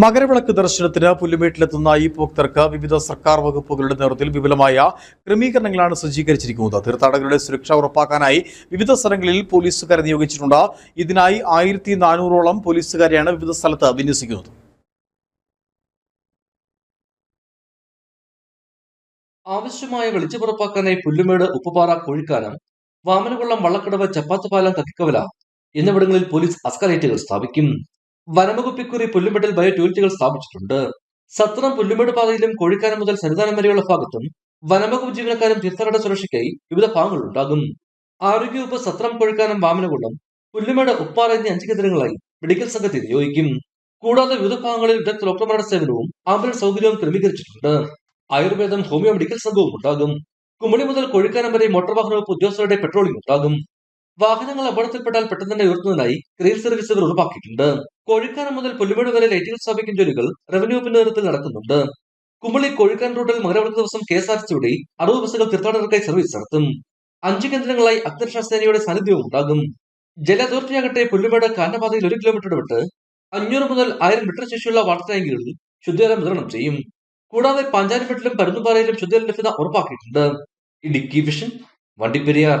മകരവിളക്ക് ദർശനത്തിന് പുല്ലുമേട്ടിലെത്തുന്ന ഈ ഭക്തർക്ക് വിവിധ സർക്കാർ വകുപ്പുകളുടെ നേതൃത്വത്തിൽ വിപുലമായ ക്രമീകരണങ്ങളാണ് സജ്ജീകരിച്ചിരിക്കുന്നത്. തീർത്ഥാടകരുടെ സുരക്ഷ ഉറപ്പാക്കാനായി വിവിധ സ്ഥലങ്ങളിൽ പോലീസുകാരെ നിയോഗിച്ചിട്ടുണ്ട്. ഇതിനായി ആയിരത്തി നാനൂറോളം പോലീസുകാരെയാണ് വിവിധ സ്ഥലത്ത് വിന്യസിക്കുന്നത്. ആവശ്യമായ വെളിച്ചമുറപ്പാക്കാനായി പുല്ലുമേട് ഉപ്പുപാറ കോഴിക്കാനം വാമനകുളം വള്ളക്കടവ് ചപ്പാത്തുപാലം തക്കിക്കവല എന്നിവിടങ്ങളിൽ പോലീസ് അസ്കലേറ്റുകൾ സ്ഥാപിക്കും. വനംവകുപ്പിക്കുറി പുല്ലുമെട്ടിൽ ബയോ ടോയ്ലറ്റുകൾ സ്ഥാപിച്ചിട്ടുണ്ട്. സത്രം പുല്ലുമേട് പാതയിലും കോഴിക്കാനം മുതൽ സന്നിധാനം വരെയുള്ള ഭാഗത്തും വനംവകുപ്പ് ജീവനക്കാരും തീർത്ഥാടന സുരക്ഷയ്ക്കായി വിവിധ ഭാഗങ്ങൾ ഉണ്ടാകും. ആരോഗ്യവകുപ്പ് സത്രം കോഴിക്കാനം വാമനകുളം പുല്ലുമേട് ഉപ്പാറ എന്നീ അഞ്ച് കേന്ദ്രങ്ങളായി മെഡിക്കൽ സംഘത്തെ നിയോഗിക്കും. കൂടാതെ വിവിധ ഭാഗങ്ങളിൽ വിദഗ്ധ ഡോക്ടർമാരുടെ സേവനവും ആംബുലൻസ് സൗകര്യവും ക്രമീകരിച്ചിട്ടുണ്ട്. ആയുർവേദം ഹോമിയോ മെഡിക്കൽ സംഘവും ഉണ്ടാകും. കുമളി മുതൽ കോഴിക്കാനം വരെ മോട്ടോർ വാഹന വകുപ്പ് ഉദ്യോഗസ്ഥരുടെ പെട്രോളിംഗ് ഉണ്ടാകും. വാഹനങ്ങൾ അപകടത്തിൽപ്പെട്ടാൽ പെട്ടെന്ന് തന്നെ ഉയർത്തുന്നതിനായി ക്രെയിൻ സർവീസുകൾ ഉറപ്പാക്കിയിട്ടുണ്ട്. കോഴിക്കാനം മുതൽ പുല്ലുമേട് വരെ ലൈറ്റുകൾ സ്ഥാപിക്കുന്ന ജോലികൾ റവന്യൂ വകുപ്പിന്റെ നേതൃത്വത്തിൽ നടക്കുന്നുണ്ട് കുമളി കോഴിക്കാനം റൂട്ടിൽ മകരവിളക്ക് ദിവസം കെ എസ് ആർ സിയുടെ അറുപത് ബസ്സുകൾ തീർത്ഥാടകർക്കായി സർവീസ് നടത്തും. അഞ്ച് കേന്ദ്രങ്ങളായി അഗ്നിരക്ഷാ സേനയുടെ സാന്നിധ്യവും ഉണ്ടാകും. ജല അതോറിറ്റിയാകട്ടെ പുല്ലുമേട് കാനപാതയിൽ ഒരു കിലോമീറ്റർ വിട്ട് അഞ്ഞൂറ് മുതൽ ആയിരം ലിറ്റർ ശേഷിയുള്ള വാട്ടർ ടാങ്കുകളിൽ ശുദ്ധജലം വിതരണം ചെയ്യും. കൂടാതെ പഞ്ചാരിപ്പെട്ടിലും പരുന്നുപാറയിലും ശുദ്ധജല ലഭ്യത ഉറപ്പാക്കിയിട്ടുണ്ട്. ഇടുക്കി വിഷൻ വണ്ടിപ്പെരിയാർ.